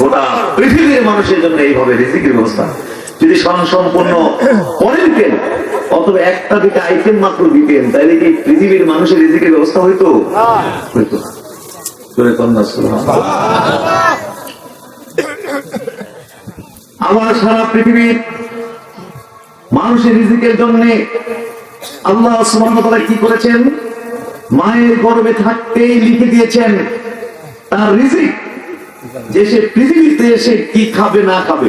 গোটা পৃথিবীর মানুষের জন্য এইভাবে রিজিকের ব্যবস্থা। যদি সম্পূর্ণ করে দিতেন অথবা একটা দিকে আইটেম মাত্র দিতেন তাহলে কি পৃথিবীর মানুষের রিজিকের ব্যবস্থা হইতো? হইতো। আমার সারা পৃথিবীর মানুষের রিজিকের জন্য আল্লাহ সুবহানাহু কি করেছেন? মায়ের গর্ভে থাকতেই লিখে দিয়েছেন, তার রিজিক যে সে পৃথিবীতে এসে কি খাবে না খাবে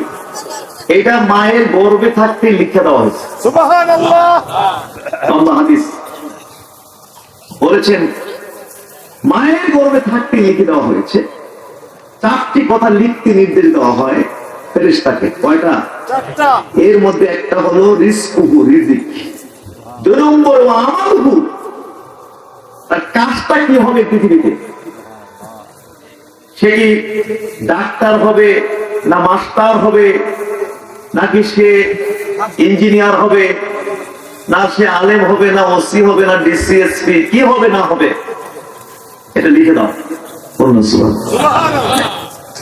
এটা মায়ের গর্ভে থাকতেই লিখে দেওয়া হয়েছে। হাদিস বলেছেন মায়ের গর্ভে থাকতে লিখে দেওয়া হয়েছে চারটি কথা লিখতে নির্দেশ দেওয়া হয় ফেরেশতাকে। কয়টা? এর মধ্যে একটা হলো রিস্কুহু রিজিক। দুই নম্বর আমালহু। তার কাজটা কি হবে পৃথিবীতে? সে কি ডাক্তার হবে না মাস্টার হবে? নাকি সে ইঞ্জিনিয়ার হবে? না সে আলেম হবে না ওসি হবে না ডিসিএসপি? কি হবে না হবে? এটা লিখে দাও।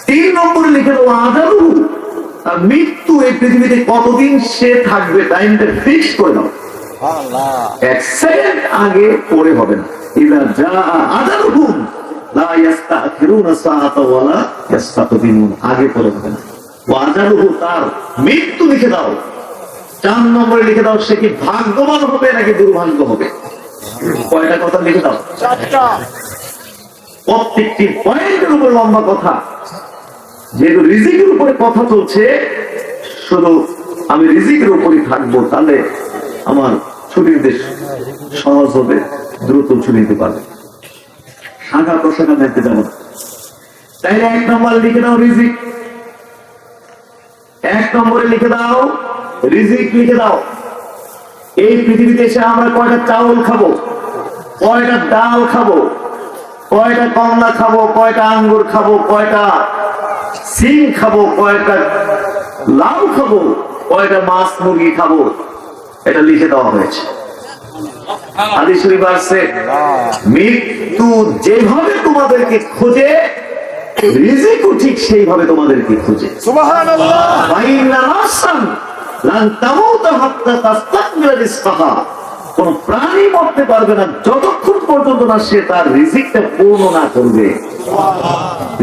তিন নম্বরে লিখে দাও আজারু তার মৃত্যু এই পৃথিবীতে কতদিন সে থাকবে টাইমটা ফিক্স করে দাও। এক সেকেন্ড আগে পরে হবে না। ইদা যা আজারুহুম লা ইয়াস্তাখিরুনা সাআতা ওয়ালা ইয়াস্তাকদিমুন আগে পরে হবে না তার মৃত্যু লিখে দাও। চার নম্বরে লিখে দাও সে কি ভাগ্যবান হবে নাকি দুর্ভাগ্য হবে? কয়টা কথা লিখে দাও? প্রত্যেকটি পয়েন্টের উপর লম্বা কথা। যেহেতু রিজিকের উপরে কথা চলছে শুধু আমি রিজিকের উপরই থাকব তাহলে আমার ছুটির দেশ সহজ হবে দ্রুত ছুটি নিতে পারবে। শাখা প্রশাখা দেখতে যাব। তাইলে এক নম্বর লিখে দাও রিজিক। এক নম্বরে লিখে দাও রিজিক লিখে দাও। এই পৃথিবীতে এসে আমরা কয়টা চাউল খাব? কয়টা ডাল খাব? কয়টা কমলা খাব? কয়টা আঙ্গুর খাব? কয়টা সিম খাব? কয়টা লাউ খাব? কয়টা মাছ মুরগি খাব? এটা লিখে দেওয়া হয়েছে। হাদিস শরীফ আসছে মৃত্যু যেভাবে তোমাদেরকে খোঁজে রিজিকও ঠিক সেইভাবে তোমাদেরকে খোঁজে। ফাইন্না নাফসান লান তামুতা হাত্তা তাস্তাকমিলা রিজকাহা। কোন প্রাণী মরতে পারবে না যতক্ষণ পর্যন্ত না সে তার রিজিকটা পূর্ণ না করবে।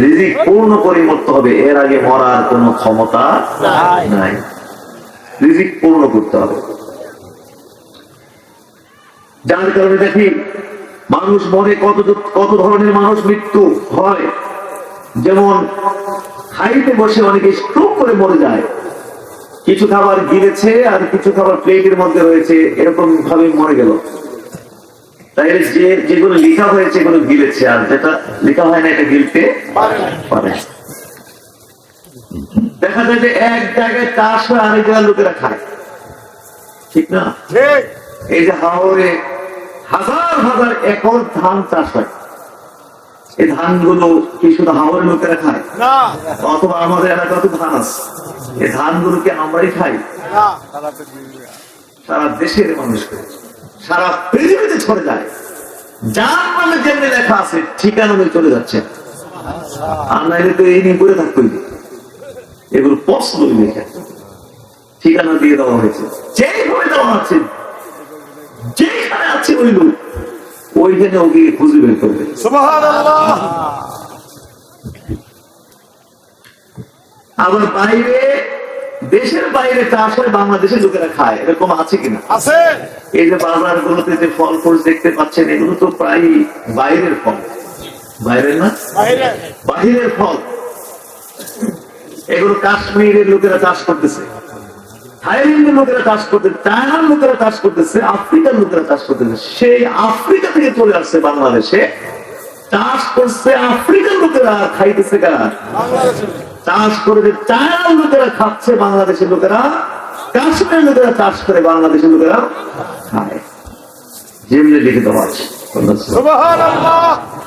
রিজিক পূর্ণ করে মরতে হবে এর আগে মরার কোনো ক্ষমতা নাই। রিজিক পূর্ণ করতে হবে। যার কারণে দেখি মানুষ মনে কত কত ধরনের মানুষ মৃত্যু হয়। যেমন খাইতে বসে অনেকে স্ট্রোক করে মরে যায়। কিছু খাবার গিলেছে আর কিছু খাবার প্লেটের মধ্যে রয়েছে এরকম ভাবে মরে গেল। তাই যে যেগুলো লেখা হয়েছে এগুলো গিলেছে আর যেটা লেখা হয় না এটা গিলতে পারে দেখা যায় যে এক জায়গায় চাষ হয় আরেক জায়গায় লোকেরা খায়। ঠিক না? এই যে হাওড়ে হাজার হাজার একর ধান চাষ হয়। এই ধানগুলো কি শুধু হাওড়ের লোকেরা খায়? অথবা আমাদের এলাকায় তো ধান আছে। এই ধানগুলোকে আমরাই খাই? সারা দেশের মানুষ সারা পৃথিবীতে ছড়ে যায়। যার নামে যেমনি লেখা আছে ঠিকানা অনুযায়ী চলে যাচ্ছে। আর নাইলে তো এই নিয়ে পড়ে থাকতেই এগুলো লেখা ঠিকানা দিয়ে দেওয়া হয়েছে। যেভাবে দেওয়া আছে যেখানে আছে ওই লোক ওইখানে ওকে খুঁজে বের করবে আবার বাইরে দেশের বাইরে চাষ হয় বাংলাদেশের লোকেরা খায় এরকম আছে কিনা? এই যে বাজার গুলোতে যে ফল ফুল দেখতে পাচ্ছেন এগুলো তো প্রায় বাইরের ফল। বাইরের না? বাহিরের ফল। এগুলো কাশ্মীরের লোকেরা চাষ করতেছে। থাইল্যান্ডের লোকেরা চাষ করতেছে চায়নার লোকেরা চাষ করতেছে আফ্রিকার লোকেরা চাষ করতেছে। সেই আফ্রিকা থেকে চলে আসছে বাংলাদেশে। চাষ করছে আফ্রিকার লোকেরা খাইতেছে কারা? চাষ করে চায়নার লোকেরা খাচ্ছে বাংলাদেশের লোকেরা কাশ্মীরের লোকেরা চাষ করে বাংলাদেশের লোকেরা খায়। যেমনি লিখে দেওয়া আছে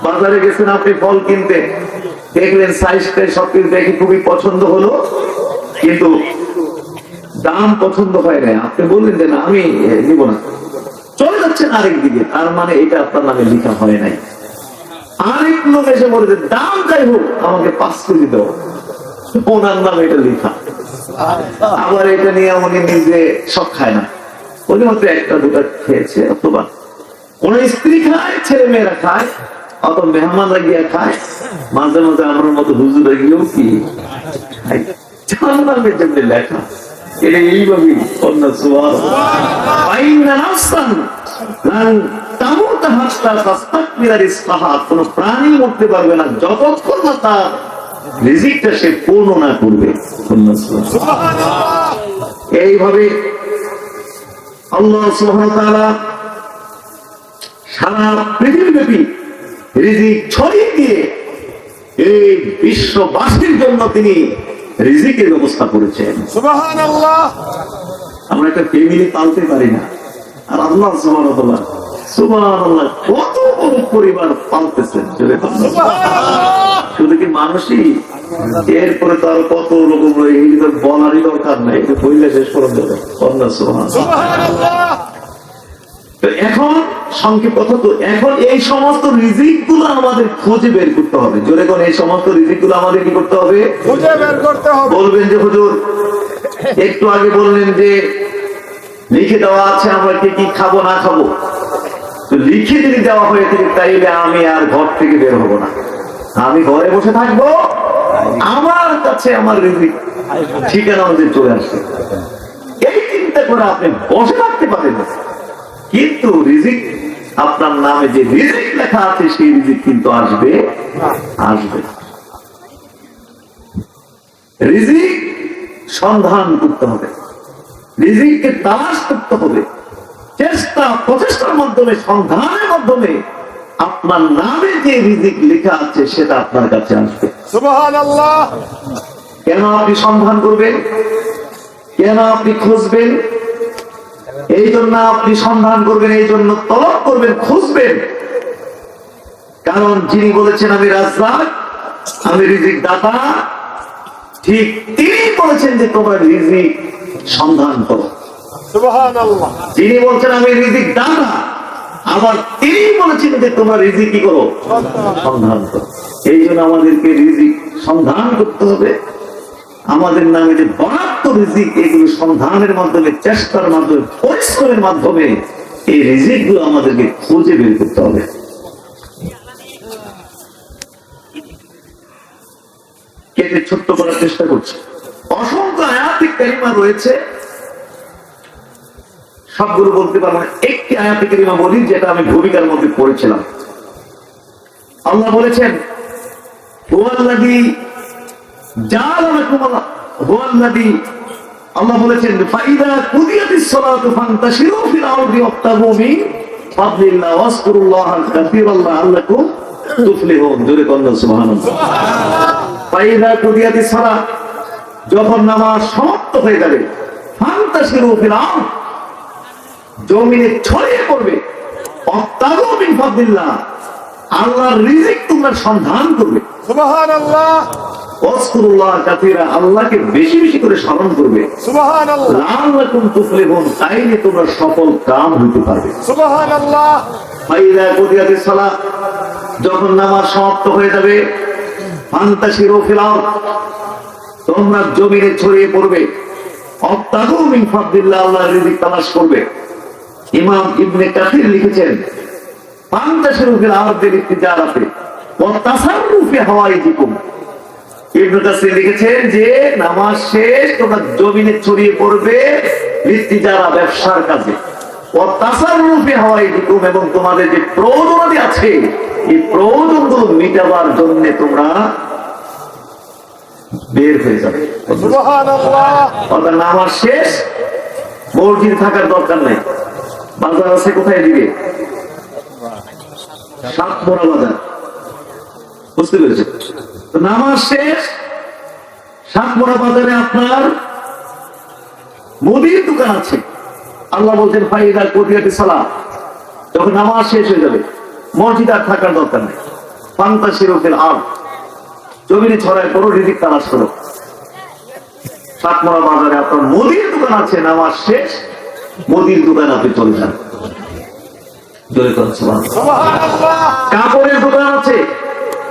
বাজারে গেছেন আপনি ফল কিনতে। দেখলেন সাইজটাই সবকিছু দেখে খুবই পছন্দ হলো? কিন্তু দাম পছন্দ হয় না আপনি বললেন যে, না, আমি নিব না। চলে যাচ্ছেন আরেক দিকে। তার মানে এটা আপনার নামে লেখা হয় নাই। আরেক লোক এসে বলে যে, দাম যাই হোক, আমাকে পাঁচ কেজি দাও। ওনার নামে এটা লেখা। আবার এটা নিয়ে উনি নিজে সব খায় না। উনি হয়তো একটা, দুটা খেয়েছে, অথবা কোন স্ত্রী খায়, ছেলে মেয়েরা খায় অত মেহমানরা গিয়ে খায়। মাঝে মাঝে আমার মতো হুজুরে গিয়েও কি খায়? জাহান্নামের জন্য লেখা। রিজকাহা কোন প্রাণী মরতে পারবে না যতক্ষণ না তার। রিজিকটা সে পূর্ণ না করবে এইভাবে সারা পৃথিবীব্যাপী রিজিক ছড়িয়ে দিয়ে এই বিশ্ববাসীর জন্য তিনি রিজিকের ব্যবস্থা করেছেন আমরা একটা ফ্যামিলি পালতে পারি না। আর আল্লাহ সুবহানাল্লাহ কত বড় পরিবার পালতেছেন শুধু কি মানুষই? এরপরে তো আর কত রকম বলারই দরকার নাই বললে শেষ করে দেবে। অন্য আল্লাহ তো এখন সংক্ষেপ কথা তো এখন এই সমস্ত রিজিকগুলো আমাদের খুঁজে বের করতে হবে। জোরে কোন এই সমস্ত রিজিকগুলো আমাদের কি করতে হবে? খুঁজে বের করতে হবে। বলবেন যে হুজুর একটু আগে বললেন যে লিখে দেওয়া আছে কি খাব না খাব? তো লিখে যদি দেওয়া হয়ে থাকে তাইলে আমি আর ঘর থেকে বের হব না। আমি ঘরে বসে থাকব আমার কাছে আমার রিজিক। ঠিকানা অনুযায়ী চলে আসবে। এই চিন্তা করে আপনি বসে থাকতে পারেন না। কিন্তু রিজিক আপনার নামে যে রিজিক লেখা আছে সেই রিজিক কিন্তু আসবে আসবে। রিজিক সন্ধান করতে হবে। রিজিককে তালাশ করতে হবে। চেষ্টা প্রচেষ্টার মাধ্যমে সন্ধানের মাধ্যমে আপনার নামে যে রিজিক লেখা আছে সেটা আপনার কাছে আসবে। কেন আপনি সন্ধান করবেন? কেন আপনি খুঁজবেন? এই জন্য আপনি সন্ধান করবেন এই জন্য তলব করবেন খুঁজবেন। কারণ যিনি বলেছেন আমি রাজদার আমি রিজিক দাতা ঠিক তিনি বলেছেন যে তোমরা রিজিক সন্ধান করো। যিনি বলছেন আমি রিজিক দাতা আবার তিনি বলেছেন যে তোমরা রিজিক কি করো সন্ধান। করো। এই জন্য আমাদেরকে রিজিক সন্ধান করতে হবে। আমাদের নামে যে বরাদ্দ রিজিক এগুলো সন্ধানের মাধ্যমে, চেষ্টার মাধ্যমে, পরিশ্রমের মাধ্যমে, এই রিজিকগুলো আমাদেরকে খুঁজে বের করতে হবে। ছোট্ট করার চেষ্টা করছে? অসংখ্য আয়াতিক কারিমা রয়েছে। সবগুলো বলতে পারব একটি আয়াতে কারিমা বলি, যেটা আমি ভূমিকার মধ্যে পড়েছিলাম। আল্লাহ বলেছেন আল্লাহ বলেছেন যখন নামাজ হয়ে যাবে ছড়িয়ে রিজিক তোমরা সন্ধান করবে। আল্লাহকে বেশি বেশি করে স্মরণ করবে। সুবহান আল্লাহ লাআল্লাকুম তুফলিহুন তাইলে তোমরা সফল কাম হইতে পারবে। যখন নামাজ সমাপ্ত হয়ে যাবে তোমরা জমিনে ছড়িয়ে পড়বে। তালাশ করবে। ইমাম ইবনে কাসির লিখেছেন ফান্তাশিরু ফিল আরদের ইতিজারাতে ওয়া তাসাররু ফি হাওয়াইজিকুম ইবনে কাসির লিখেছেন যে নামাজ শেষ তোমরা জমিনে ছড়িয়ে পড়বে ইতিজারা ব্যবসার কাজে। এবং তোমাদের যে প্রয়োজনাদি আছে এই প্রয়োজনগুলো মিটাবার জন্য তোমরা বের হয়ে যাবে। অর্থাৎ নামাজ শেষ মসজিদ থাকার দরকার নাই। বাজার আছে কোথায় দিবে? সাত মোড়া বাজার। বুঝতে পেরেছে নামাজ শেষ সাত বাজারে আপনার মুদির দোকান আছে। আল্লাহ বলছেন, ফাইদা কোটিয়াটি সালা যখন নামাজ শেষ হয়ে যাবে, মসজিদ আর থাকার দরকার নেই। পান্তা শিরকের আল জমিনে ছড়ায় করো রিদিক তালাশ করো। সাতমোড়া বাজারে আপনার মুদির দোকান আছে, নামাজ শেষ, মুদির দোকান আপনি চলে যান। কাপড়ের দোকান আছে।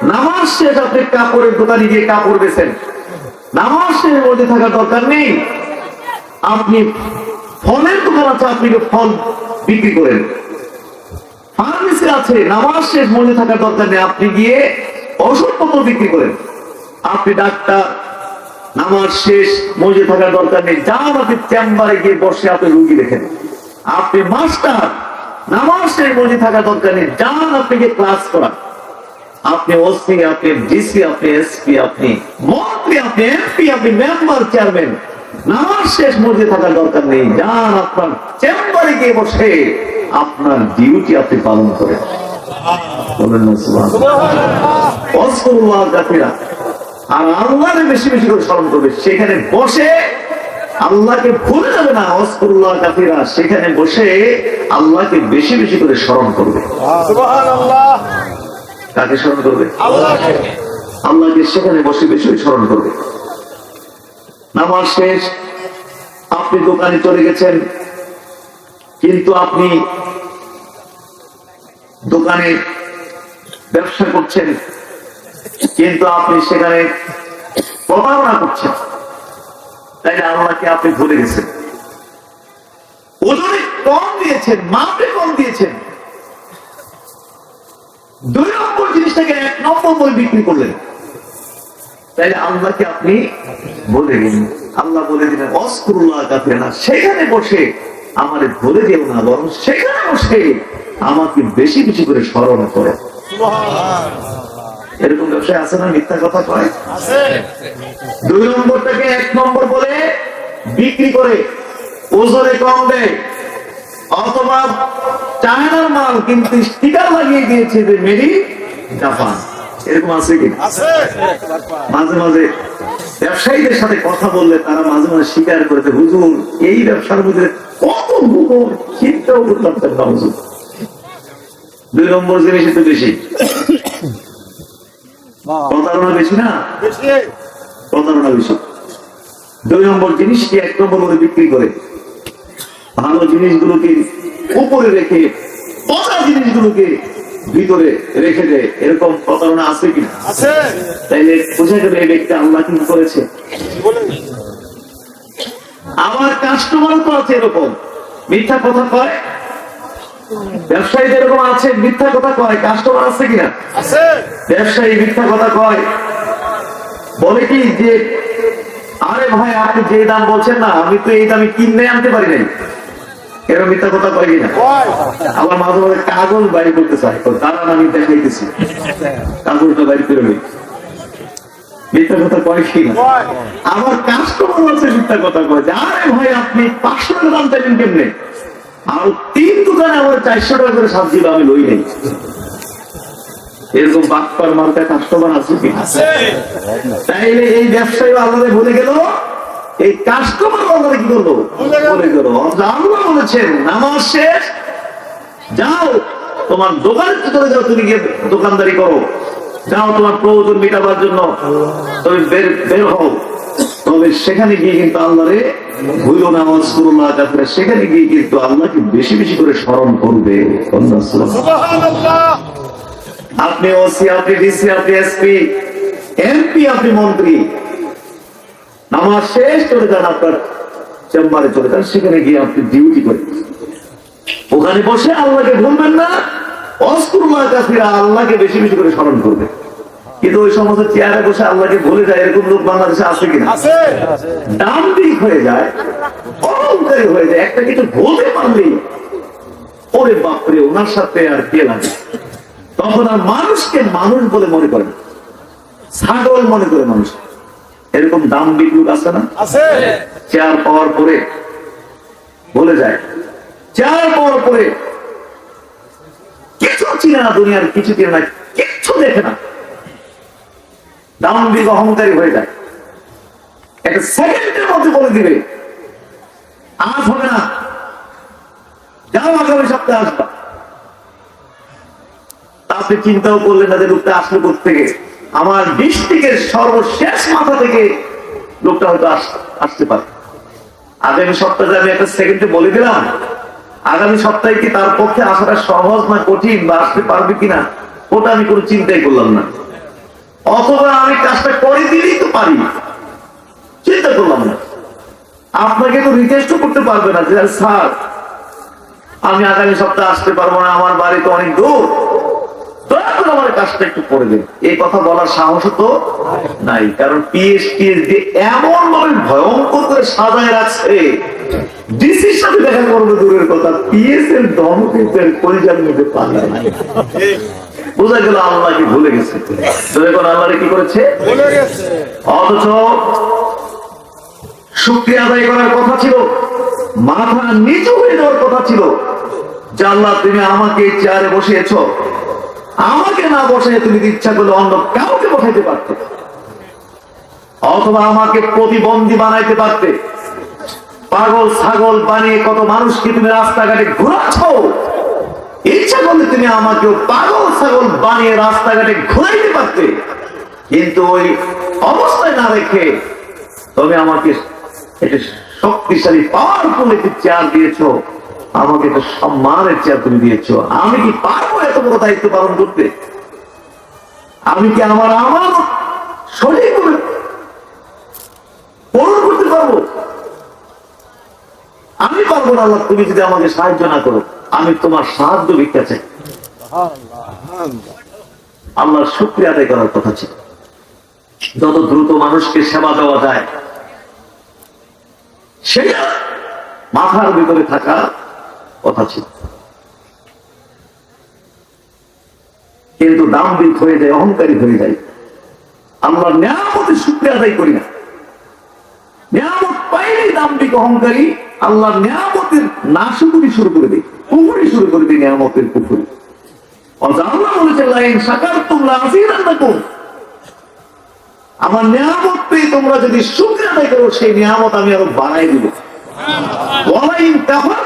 নামাজ শেষ, আপনি কাপড়ের দোকানে গিয়ে কাপড় বেছেন। নামাজের মধ্যে থাকার দরকার নেই। আপনি ফলের দোকান আছে, আপনি ফল বিক্রি করেন। ফার্মেসি আছে, নামাজ শেষ মনে থাকার দরকার নেই, আপনি গিয়ে ওষুধপত্র বিক্রি করেন। আপনি ডাক্তার, নামাজ শেষ মজে থাকার দরকার নেই যান আপনি চেম্বারে গিয়ে বসে আপনি রুগী দেখেন। আপনি মাস্টার, নামাজ শেষ মজে থাকার দরকার নেই যান আপনি গিয়ে ক্লাস করান। আপনি ওসি, আপনি ডিসি, আপনি এসপি, আপনি মন্ত্রী, আপনি এমপি, আপনি মেম্বার, চেয়ারম্যান। শেষ থাকার দরকার নেই। যান আপনার চেম্বারে গিয়ে বসে আপনার ডিউটি আপনি পালন করেন। স্মরণ করবে। সেখানে বসে আল্লাহকে ভুলে যাবে না অস্করুল্লাহ কাফিরা। সেখানে বসে আল্লাহকে বেশি বেশি করে স্মরণ করবে। কাকে স্মরণ করবে। আল্লাহকে সেখানে বসে বেশি স্মরণ করবে। নামাজ শেষ, আপনি দোকানে চলে গেছেন, কিন্তু আপনি দোকানে ব্যবসা করছেন, কিন্তু আপনি সেখানে প্রতারণা করছেন। তাই আল্লাহকে আপনি ভুলে গেছেন। ওজনে কম দিয়েছেন, মাপে কম দিয়েছেন। দুই নম্বর জিনিসটাকে এক নম্বর বই বিক্রি করলেন। তাইলে আল্লাহকে আপনি বলে দিন। আল্লাহ বলে দিলেন অস্কুরুল্লাহ কাছে না সেখানে বসে আমারে ভুলে যেও না বরং সেখানে বসে আমাকে বেশি বেশি করে স্মরণ করে। এরকম ব্যবসায় আছে না মিথ্যা কথা কয়? দুই নম্বরটাকে এক নম্বর বলে বিক্রি করে ওজনে কম দেয়। অথবা চায়নার মাল কিন্তু স্টিকার লাগিয়ে দিয়েছে যে মেরি জাপান। এরকম আছে কি? মাঝে মাঝে ব্যবসায়ীদের সাথে কথা বললে তারা মাঝে মাঝে স্বীকার করেছে হুজুর এই ব্যবসার মধ্যে কত চিন্তাও করতে না হুজুর। দুই নম্বর জিনিস একটু বেশি। প্রতারণা বেশি না? প্রতারণা বেশি। দুই নম্বর জিনিসটি এক নম্বর করে বিক্রি করে। ভালো জিনিসগুলোকে উপরে রেখে পচা জিনিসগুলোকে ভিতরে রেখে দেয় এরকম প্রতারণা আছে কিনা? আছে। তাইলে বোঝা গেল এই ব্যক্তি আল্লাহ কি করেছে? আমার কাস্টমার তো আছে এরকম। মিথ্যা কথা কয়? ব্যবসায়ী এরকম আছে মিথ্যা কথা কয়। কাস্টমার আছে কিনা? আছে। ব্যবসায়ী মিথ্যা কথা কয়। বলে কি যে আরে ভাই আপনি যে দাম বলছেন না আমি তো এই দামে কিনে আনতে পারি নাই। এরকম মিথ্যা কথা কয় কিনা? আবার মাঝে মাঝে কাগজ বাইরে করতে চাই তো দাঁড়ান আমি দেখাইতেছি। কাগজটা বাইরে করে মিথ্যা কথা কয় কিনা কয়? আমার কাস্টমার আছে মিথ্যা কথা কয়। আরে ভাই আপনি পাঁচশো টাকা দাম চাইলেন কেমনে? আর তিন দোকানে আমার চারশো টাকা করে সবজি আমি লই নেই। এরকম বাক্পার মার্কায় কাস্টমার আছে কি তাইলে এই ব্যবসায়ী আল্লাহ ভুলে গেল এই কাস্টমার আল্লাহ কি ভুলে গেল। ভুলে আল্লাহ বলেছেন নামাজ শেষ যাও তোমার দোকানে চলে যাও তুমি গিয়ে দোকানদারি করো। যাও তোমার প্রয়োজন মেটাবার জন্য তুমি বের বের হও। তবে সেখানে গিয়ে কিন্তু আল্লাহরে ভুল নামাজ করুল্লাহ কাছে সেখানে গিয়ে কিন্তু আল্লাহকে বেশি বেশি করে স্মরণ করবে। আপনি ওসি আপনি ডিসি আপনি এসপি এমপি আপনি মন্ত্রী। নামাজ শেষ চলে যান আপনার চেম্বারে চলে যান। সেখানে গিয়ে আপনি ডিউটি করেন। ওখানে বসে আল্লাহকে ভুলবেন না অস্কুরুল্লাহ কাফিরা আল্লাহকে বেশি বেশি করে স্মরণ করবে কিন্তু ওই সমস্ত চেয়ারে বসে আল্লাহকে ভুলে যায় এরকম লোক বাংলাদেশে আছে কিনা? আছে। হয়ে যায় অহংকারী হয়ে যায় একটা কিছু বলতে পারলেই। ওরে বাপরে ওনার সাথে আর কে লাগে? তখন আর মানুষকে মানুষ বলে মনে করে না। ছাগল মনে করে মানুষ এরকম দাম্বিক লোক আছে না? আছে। চেয়ার পাওয়ার পরে বলে যায় চেয়ার পাওয়ার পরে কিছু চিনে না দুনিয়ার কিছু চিনে না কিচ্ছু দেখে না। দাম্বিক অহংকারী হয়ে যায়। একটা সেকেন্ডের মধ্যে বলে দিবে আজ হবে না। যাও আগামী সপ্তাহে আসবা। তা আপনি চিন্তাও করলেন না যে লোকটা আসলো থেকে আমার ডিস্ট্রিক্টের সর্বশেষ মাথা থেকে লোকটা হয়তো আস- আসতে পারে। আগামী সপ্তাহে আমি একটা সেকেন্ডে বলে দিলাম, আগামী সপ্তাহে কি তার পক্ষে আসাটা সহজ না কঠিন বা আসতে পারবে কিনা, ওটা আমি কোনো চিন্তাই করলাম না। অথবা আমি কাজটা করে দিলেই তো পারি। চিন্তা করলাম না। আপনাকে তো রিকোয়েস্ট করতে পারবে না যে, স্যার, আমি আগামী সপ্তাহে আসতে পারব না, আমার বাড়ি তো অনেক দূর। আমার কাজটা একটু করে দিন। এই কথা বলার সাহস তো নাই কারণ পিএসটি এমন ভাবে ভয়ঙ্কর করে সাজায় রাখছে। ডিসির সাথে দেখা করবে দূরের কথা পিএস এর দম কিন্তু এর পরিচার মধ্যে না। বোঝা গেল আল্লাহকে ভুলে গেছে। আল্লাহরে কি করেছে? অথচ শুক্রিয়া আদায় করার কথা ছিল মাথা নিচু হয়ে যাওয়ার কথা ছিল। যে আল্লাহ তুমি আমাকে চেয়ারে বসিয়েছ। আমাকে না বসাই তুমি ইচ্ছা করলে অন্য কাউকে বসাইতে পারতে। অথবা আমাকে প্রতিবন্ধী বানাইতে পারতে। পাগল, ছাগল বানিয়ে কত মানুষকে তুমি রাস্তাঘাটে ঘোরাচ্ছ। ইচ্ছা করলে তুমি আমাকেও পাগল, ছাগল বানিয়ে রাস্তাঘাটে ঘুরাইতে পারতে। কিন্তু ওই অবস্থায় না রেখে তুমি আমাকে একটা শক্তিশালী পাওয়ারফুল একটি চেয়ার দিয়েছ। আমাকে একটা সম্মানের চেয়ার তুমি দিয়েছ। আমি কি পারব এত বড় দায়িত্ব পালন করতে? আমি কি আমার আমার সঠিকভাবে পূরণ করতে পারব? আমি পারব না, আল্লাহ, তুমি যদি আমাকে সাহায্য না করো, আমি তোমার সাহায্য ভিক্ষা চাই। আল্লাহর শুক্রিয়া আদায় করার কথা ছিল। যত দ্রুত মানুষকে সেবা দেওয়া যায়, সেটা মাথার ভিতরে থাকা কথা ছিল। কিন্তু দাম্ভিক হয়ে যায় অহংকারী হয়ে যায়। আমরা নিয়ামতের শুক্রিয়া আদায় করি না। নিয়ামত পাইলে দাম্ভিক অহংকারী আল্লাহ নিয়ামতের নাশুকুরি শুরু করে দিই পুকুরি শুরু করে দিই নিয়ামতের পুকুরি আল্লাহ বলেছে লাইন সাকার তোমরা আসিরান না আমার নিয়ামত পেয়ে তোমরা যদি শুক্রিয়া আদায় করো সেই নিয়ামত আমি আরও বাড়াই দিব। ওয়ালাইন কাফারতুম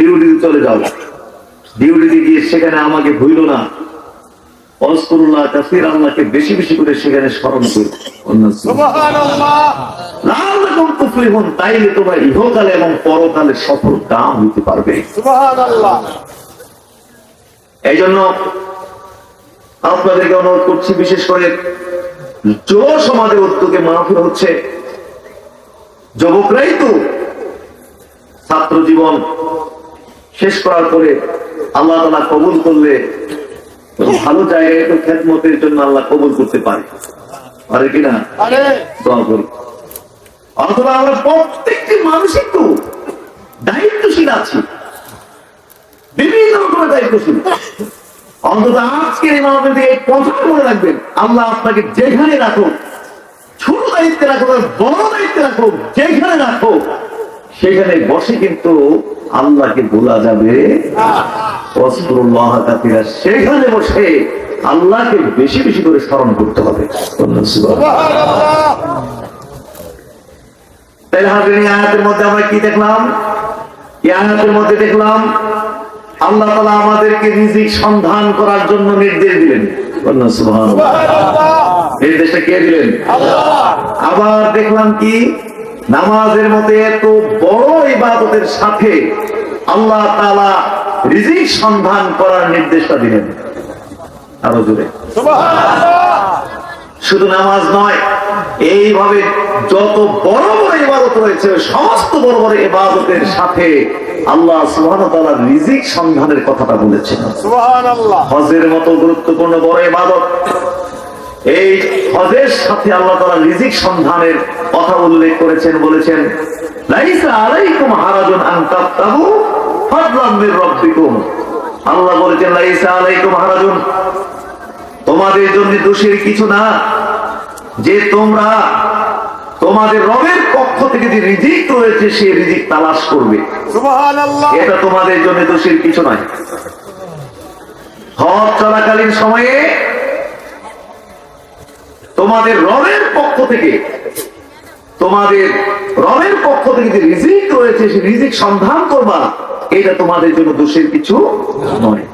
ডিউটিতে চলে যাও। ডিউটিতে গিয়ে সেখানে আমাকে ভুইল না। অস্করুল্লাহ কাসির আল্লাহকে বেশি বেশি করে সেখানে স্মরণ করো সুবহানাল্লাহ। লাআল্লাকুম তুফলিহুন তাইলে তোমরা ইহকালে এবং পরকালে সফল কাম হইতে পারবে। এই জন্য আপনাদেরকে অনুরোধ করছি বিশেষ করে যুব সমাজের উদ্যোগে মাহফিল হচ্ছে। যুবকরাই তো ছাত্র জীবন শেষ করার পরে আল্লাহ তালা কবুল করলে ভালো জায়গায় তো খেদমতের জন্য আল্লাহ কবুল করতে পারে। পারে কিনা দোয়া করি। অথবা আমরা প্রত্যেকটি মানুষই তো দায়িত্বশীল আছি। বিভিন্ন রকমের দায়িত্বশীল। অন্তত আজকের এই থেকে এই কথা মনে রাখবেন আল্লাহ আপনাকে যেখানে রাখো ছোট দায়িত্বে রাখো বড় দায়িত্বে রাখো যেখানে রাখো সেখানে বসে কিন্তু আল্লাহকে ভোলা যাবে। সেখানে বসে আল্লাহকে বেশি বেশি করে স্মরণ করতে হবে। সুবহানাল্লাহ। সুবহানাল্লাহ তাহলে হাজির এই আয়াতের মধ্যে আমরা কি দেখলাম? আয়াতের মধ্যে দেখলাম? আল্লাহ তালা আমাদেরকে রিজিক সন্ধান করার জন্য নির্দেশ দিলেন। নির্দেশটা কে দিলেন? আবার দেখলাম কি? নামাজের মধ্যে এত বড় ইবাদতের সাথে আল্লাহ তালা রিজিক সন্ধান করার নির্দেশটা দিলেন। আরও জোরে। শুধু নামাজ নয় এইভাবে যত বড় বড় ইবাদত রয়েছে সমস্ত বড় বড় ইবাদতের সাথে আল্লাহ তাআলা রিজিক সন্ধানের কথাটা বলেছেন। সুবহানাল্লাহ। হজের মতো গুরুত্বপূর্ণ বড় ইবাদত এই হজের সাথে আল্লাহ তাআলা রিজিক সন্ধানের কথা উল্লেখ করেছেন বলেছেন লাইসা আলাইকুম হারাজুন আন তাবতাগু ফাদলাম মির রাব্বিকুম। আল্লাহ বলেছেন লাইসা আলাইকুম হারাজুন। তোমাদের জন্য দোষের কিছু না। যে তোমরা তোমাদের রবের পক্ষ থেকে যে রিজিক রয়েছে সেই রিজিক তালাশ করবে। এটা তোমাদের জন্য দোষের কিছু নয়। হজ চলাকালীন সময়ে তোমাদের রবের পক্ষ থেকে, তোমাদের রবের পক্ষ থেকে যে রিজিক রয়েছে সেই রিজিক সন্ধান করবা, এটা তোমাদের জন্য দোষের কিছু নয়।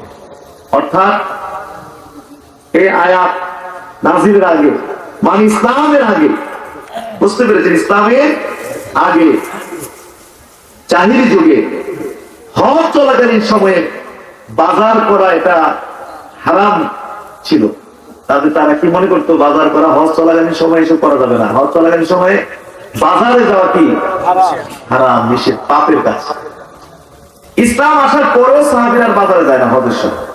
অর্থাৎ এই আয়াত নাজিরের আগে মানে ইসলামের আগে, বুঝতে পেরেছেন, ইসলামের আগে চাহির যুগে, হজ চলাকালীন সময়ে বাজার করা এটা হারাম ছিল। তাদের তারা কি মনে করতো, বাজার করা, হজ চলাকালীন সময় এসব করা যাবে না। হজ চলাকালীন সময়ে বাজারে যাওয়া কি? হারাম, নিষেধ, পাপের কাজ। ইসলাম আসার পরেও সাহাবির আর বাজারে যায় না হজের সময়।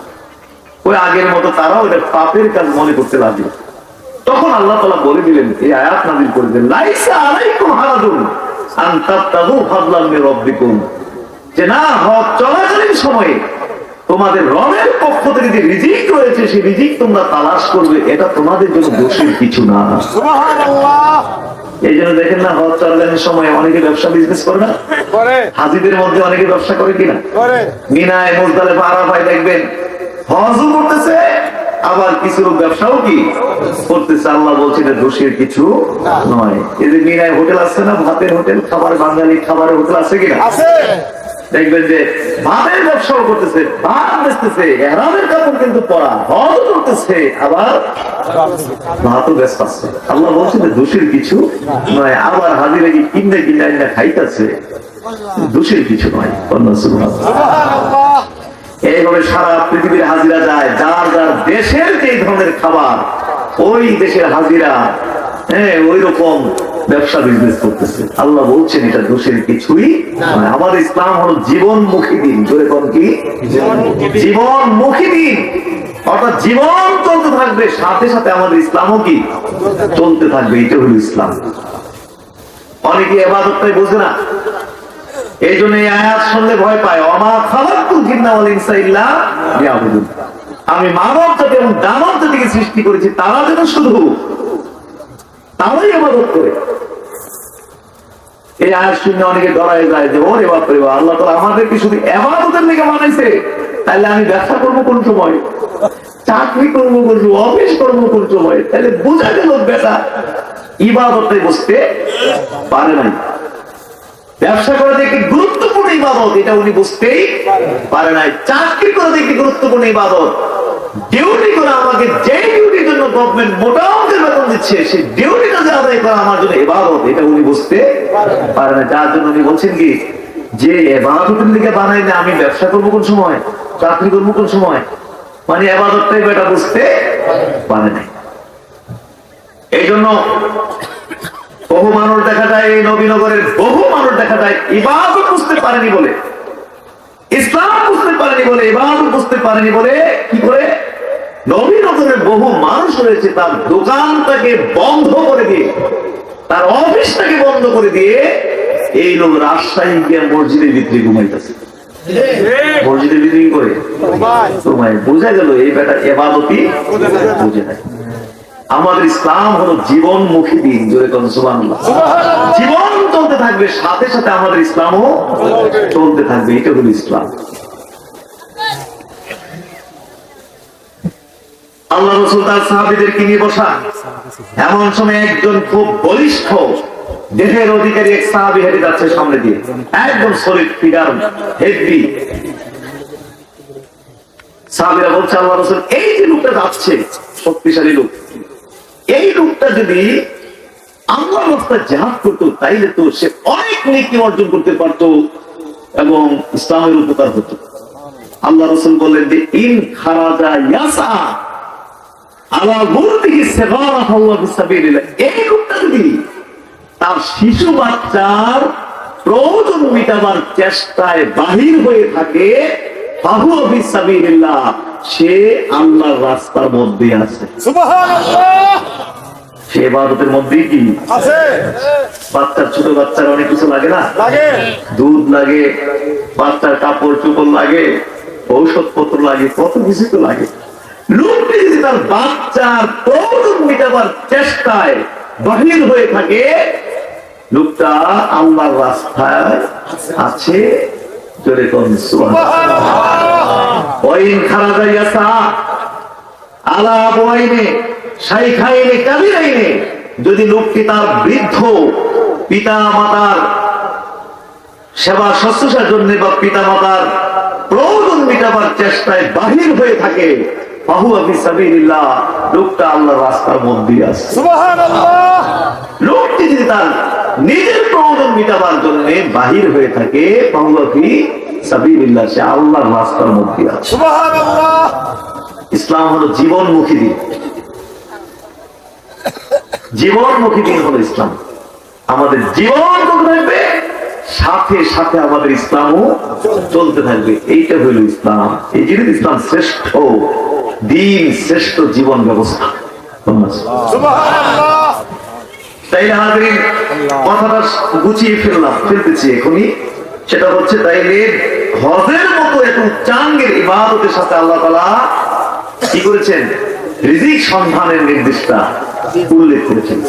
ওই আগের মতো তারাও এটা পাপের কাজ মনে করতে লাগল তখন আল্লাহ তালা বলে দিলেন, এই আয়াত নাজিল করে দিলেন, লাইসা আলাইকুম হারাদুন আন তাবতাগু ফাদলান মির রাব্বিকুম। যে না, হজ চলাকালীন সময়ে তোমাদের রবের পক্ষ থেকে যে রিজিক রয়েছে সেই রিজিক তোমরা তালাশ করবে। এটা তোমাদের জন্য দোষের কিছু না। এই জন্য দেখেন না হজ চলাকালীন সময় অনেকে ব্যবসা বিজনেস করে না? হাজিদের মধ্যে অনেকে ব্যবসা করে কিনা? মিনায় মোজদালে আরাফায় দেখবেন হজও করতেছে আবার কিছু লোক ব্যবসাও কি করতেছে? আল্লাহ বলছে এটা দোষের কিছু নয়। এই যে মিনায় হোটেল আছে না ভাতের হোটেল খাবার বাঙালি খাবারের হোটেল আছে কিনা? আছে। দেখবেন যে ব্যবসাও করতেছে বেচতেছে, এরামের কাপড় কিন্তু পরা হজ করতেছে আবার ভাতও আল্লাহ বলছে যে দোষের কিছু নয়, আবার হাজিরে কি কিনে কিনে খাইতেছে? দোষের কিছু নয়। অন্য এইভাবে সারা পৃথিবীর হাজিরা যায়, যার যার দেশের যে ধরনের খাবার, ওই দেশের হাজিরা হ্যাঁ ওই রকম ব্যবসা বিজনেস করতেছে। আল্লাহ বলছেন এটা দোষের কিছুই নয়। আমাদের ইসলাম হলো জীবনমুখী দিন। জোরে কোন কি? জীবনমুখী দিন। অর্থাৎ জীবন চলতে থাকবে সাথে সাথে আমাদের ইসলামও কি? চলতে থাকবে। এটা হলো ইসলাম। অনেকে এবাদতটাই বোঝে না? এই জন্য এই আয়াত শুনলে ভয় পায়। অমা খালাকুল জিন্না ওয়াল ইনসা ইল্লা আমি মানব জাতি এবং দানব জাতিকে সৃষ্টি করেছি তারা যেন শুধু তারাই ইবাদত করে। এই আয়াত শুনে অনেকে ডরায় যায় যে ওরে বাপরে বাপ, আল্লাহ তাআলা আমাদেরকে শুধু এবাদতের লেগে বানাইছে। তাহলে আমি ব্যবসা করব কোন সময়? চাকরি করব কোন অফিস করব কোন সময়? তাহলে বোঝা গেল বেটা ইবাদতে বসতে পারে নাই। ব্যবসা করে দেখি গুরুত্বপূর্ণ ইবাদত এটা উনি বুঝতেই পারে নাই। চাকরি করে দেখি গুরুত্বপূর্ণ ইবাদত। ডিউটি করে আমাকে যে ডিউটির জন্য গভর্নমেন্ট বেতন দিচ্ছে সেই ডিউটিটা যে আদায় করা আমার জন্য এটা উনি বুঝতে যার জন্য উনি বলছেন কি, যে দিকে বানাই না, আমি ব্যবসা করব কোন সময়? চাকরি করব কোন সময়? মানে এবাদতটাই বেটা বুঝতে পারে নাই। এই জন্য বহু মানুষ দেখা যায়, এই নবীনগরের বহু মানুষ দেখা যায়, ইবাদত বুঝতে পারেনি বলে, ইসলাম বুঝতে পারেনি বলে, ইবাদত বুঝতে পারেনি বলে কি করে? নবীনগরের বহু মানুষ রয়েছে, তার দোকানটাকে বন্ধ করে দিয়ে, তার অফিসটাকে বন্ধ করে দিয়ে এই লোক রাজশাহী গিয়ে মসজিদের ভিতরে ঘুমাইতেছে। মসজিদের ভিতরে করে? তোমায় বোঝা গেল এই বেটা এবাদতি বুঝে নাই। আমাদের ইসলাম হলো জীবনমুখী দিন, জোরে জীবন চলতে থাকবে, সাথে সাথে আমাদের ইসলামও চলতে থাকবে, এটা হলো ইসলাম। আল্লাহ রসুল তার সাহাবিদেরকে নিয়ে বসা। এমন সময় একজন খুব বলিষ্ঠ, দেহের অধিকারী এক সাহাবি হেঁটে যাচ্ছে সামনে দিয়ে। একদম শরীর ফিগার হেভি সাহাবিরা বলছে, আল্লাহ রসুল, এই যে লোকটা যাচ্ছে, শক্তিশালী লোক, এই লোকটা যদি আল্লাহ রাস্তায় জাহাজ করতো, তাইলে তো সে অনেক নেকি অর্জন করতে পারতো এবং ইসলামের উপকার হতো। আল্লাহ রসুল বললেন যে, ইন খারাজা ইয়াসা আলা মুরদিহি সিগারাহ আল্লাহ বিসাবিলিল্লাহ। এই লোকটা যদি তার শিশু বাচ্চার প্রয়োজন মিটাবার চেষ্টায় বাহির হয়ে থাকে বাহু বিসাবিলিল্লাহ সে আল্লাহর রাস্তার মধ্যে আছে। সুবহানাল্লাহ! সে মধ্যেই কি? আছে। বাচ্চার ছোট বাচ্চার অনেক কিছু লাগে না? লাগে। দুধ লাগে বাচ্চার কাপড় চোপড় লাগে ঔষধপত্র লাগে কত কিছু তো লাগে। লোকটি যদি তার বাচ্চার প্রয়োজন মিটাবার চেষ্টায় বাহির হয়ে থাকে, লোকটা রাস্তায় আছে যদি লোকটি তার বৃদ্ধ পিতা মাতার সেবা শুশ্রূষার জন্য বা পিতা মাতার প্রয়োজন মিটাবার চেষ্টায় বাহির হয়ে থাকে লোকটা আল্লাহ রাস্তার মধ্যে আছে লোকটি যদি তার নিজের প্রয়োজন মিটাবার জন্য বাহির হয়ে থাকে সাবিল্লাহ সে আল্লাহর রাস্তার মধ্যে আছে ইসলাম হলো জীবনমুখী দিন। জীবনমুখী দিন হলো ইসলাম। আমাদের জীবন থাকবে সাথে সাথে আমাদের ইসলামও চলতে থাকবে। এইটা হইল ইসলাম। এই জিনিস ইসলাম শ্রেষ্ঠ, দিন শ্রেষ্ঠ জীবন ব্যবস্থা। কথাটা গুছিয়ে সেটা হচ্ছে তাইলে মতো সাথে আল্লাহ তালা কি করেছেন? সন্ধানের নির্দেশটা উল্লেখ করেছেন।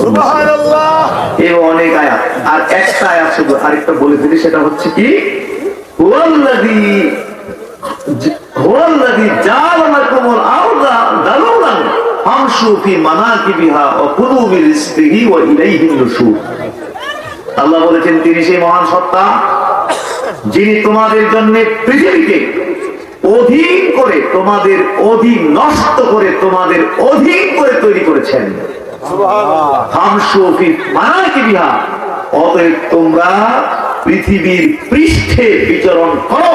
এবং অনেক আয়াত। আর একটা আয়াত শুধু আরেকটা বলে সেটা হচ্ছে কি? আল্লাহ বলেছেন তিনি সেই মহান সত্তা যিনি তোমাদের জন্য পৃথিবীকে অধীন করে তোমাদের অধীন নষ্ট করে তোমাদের অধীন করে তৈরি করেছেন। অতএব তোমরা পৃথিবীর পৃষ্ঠে বিচরণ করো।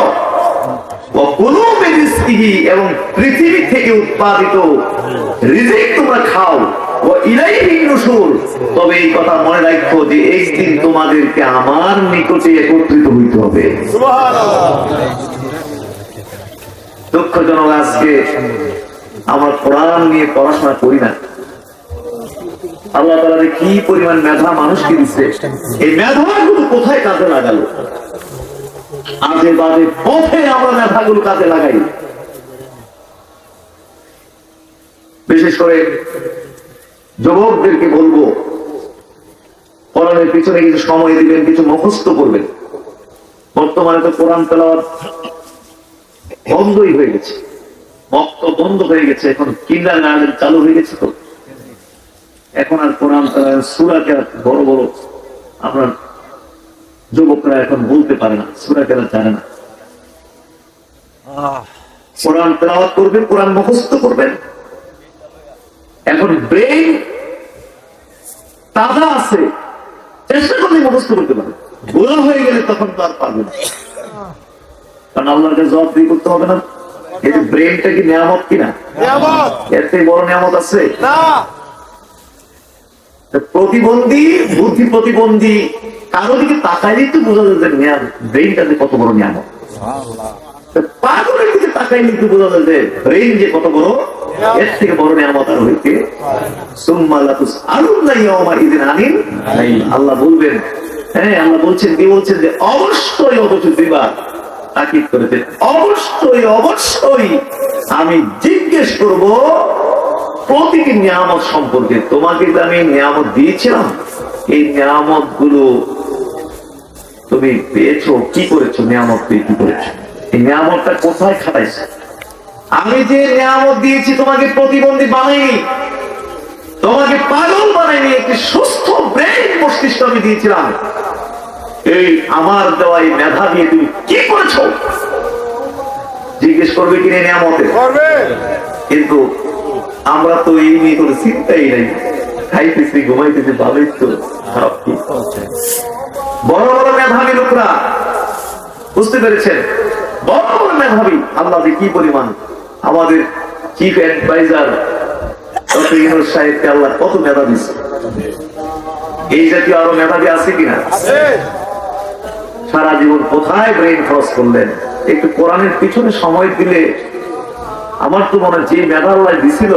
এবং পৃথিবী থেকে উৎপাদিত রিজিক তোমরা খাও। ও ইলাইহি নুশুর। তবে এই কথা মনে রাখো যে একদিন তোমাদেরকে আমার নিকটে একত্রিত হইতে হবে। দুঃখজনক আজকে আমরা কোরআন নিয়ে পড়াশোনা করি না। আল্লাহ তালা কি পরিমাণ মেধা মানুষকে দিচ্ছে এই মেধাগুলো কোথায় কাজে লাগালো? আজে বাজে পথে আমরা মেধাগুলো কাজে লাগাই। বিশেষ করে যুবকদেরকে বলব কোরআনের পিছনে কিছু সময় দিবেন, কিছু মুখস্থ করবেন। বর্তমানে তো কোরআন তেলাওয়াত বন্ধই হয়ে গেছে। বক্ত বন্ধ হয়ে গেছে, এখন কিন্ডার চালু হয়ে গেছে তো। এখন আর কোরআন সুরাকে বড় বড় আপনার যুবকরা এখন বলতে পারে না সুরাকে জানে না। কোরআন তেলাওয়াত করবেন কোরআন মুখস্থ করবেন। এখন ব্রেন তাজা আছে চেষ্টা করলে মুখস্থ করতে পারে। গোলা হয়ে গেলে তখন তো আর পারবে না। কারণ আল্লাহকে জবাব দিয়ে করতে হবে না। এই ব্রেনটা কি নিয়ামত কিনা? নিয়ামত। এর থেকে বড় নিয়ামত আছে? না। তো প্রতিবন্ধী বুদ্ধি প্রতিবন্ধী কারও দিকে তো বোঝা যায় যে নিয়াম ব্রেনটা যে কত বড় পাগলের দিকে তো বোঝা যায় যে ব্রেন যে কত বড় এর থেকে বড় নিয়ামত আর হইতে সুম্মা লাতুস আলুল্লাহ ইয়াউমা ইদিন আনিল নাইম। আল্লাহ বলবেন হ্যাঁ আল্লাহ বলছেন কি বলছেন যে অবশ্যই অবশ্যই তাকিদ করেছে অবশ্যই অবশ্যই আমি জিজ্ঞেস করব প্রতিটি নিয়ামত সম্পর্কে তোমাকে যে আমি নিয়ামত দিয়েছিলাম এই নিয়ামতগুলো তুমি পেয়েছ কি করেছ? নিয়ামত পেয়ে কি করেছ? এই নিয়ামতটা কোথায় খাটাইছো? আমি যে নিয়ামত দিয়েছি তোমাকে প্রতিবন্ধী বানাইনি তোমাকে পাগল বানাইনি একটি সুস্থ ব্রেন মস্তিষ্ক আমি দিয়েছিলাম। এই আমার দেওয়া এই মেধা দিয়ে তুমি কি করেছ? জিজ্ঞেস করবে কিনে নিয়ামতে? কিন্তু আমরা তো এই নিয়ে কোনো চিন্তাই নাই। খাইতেছি ঘুমাইতেছি ভালোই তো। খারাপ কি বড় বড় মেধাবী লোকরা বুঝতে পেরেছেন? বড় বড় মেধাবী আল্লাহ যে কি পরিমাণ। আমাদের চিফ অ্যাডভাইজার ডক্টর ইউনুস সাহেবকে আল্লাহ কত মেধা দিচ্ছে এই জাতীয় আরও মেধাবী আছে কিনা? সারা জীবন কোথায় ব্রেন খরচ করলেন? একটু কোরআনের পিছনে সময় দিলে আমার তো মনে হয় যে লাই দিছিল।